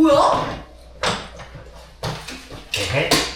뭐야? 에헤.